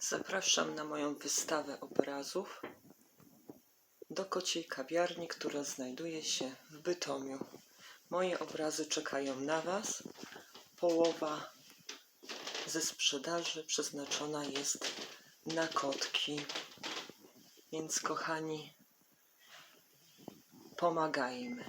Zapraszam na moją wystawę obrazów do kociej kawiarni, która znajduje się w Bytomiu. Moje obrazy czekają na Was. Połowa ze sprzedaży przeznaczona jest na kotki. Więc kochani, pomagajmy.